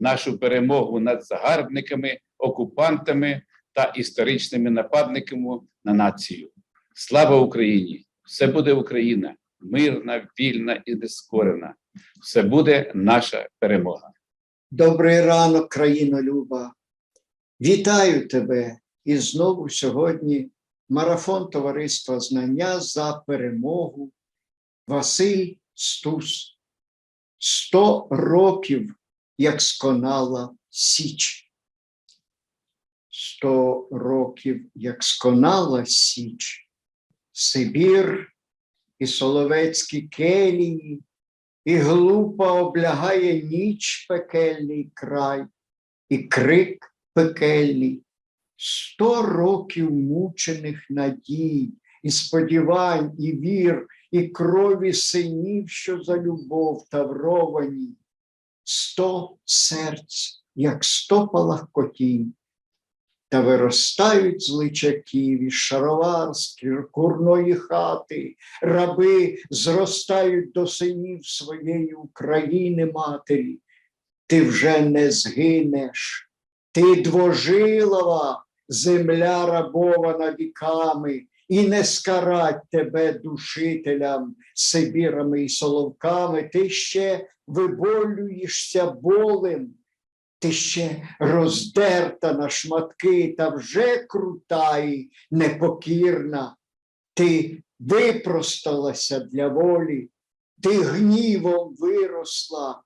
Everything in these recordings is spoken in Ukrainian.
нашу перемогу над загарбниками, окупантами та історичними нападниками на націю. Слава Україні! Все буде Україна, мирна, вільна і нескорена. Все буде наша перемога. Добрий ранок, країно Люба. Вітаю тебе і знову сьогодні марафон Товариства Знання за перемогу. Василь Стус. Сто років, як сконала Січ. Сто років, як сконала Січ, Сибір і Соловецькі келії, і глупо облягає ніч пекельний край, і крик пекельний, сто років мучених надій, і сподівань, і вір, і крові синів, що за любов тавровані, сто серць, як сто палахкотінь, та виростають з личаків із шаровар з курної хати, раби зростають до синів своєї України матері. Ти вже не згинеш, ти двожилова, земля рабована віками, і не скарать тебе душителям, сибірами і соловками, ти ще виболюєшся болем. Ти ще роздерта на шматки та вже крута і непокірна. Ти випросталася для волі, ти гнівом виросла.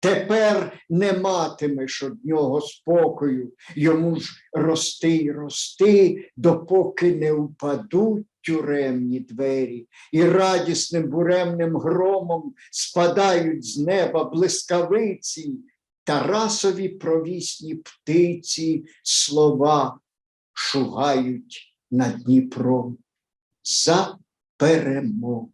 Тепер не матимеш од нього спокою, йому ж рости й рости, допоки не впадуть тюремні двері, і радісним буремним громом спадають з неба блискавиці, Тарасові провісні птиці слова шугають над Дніпром за перемогу.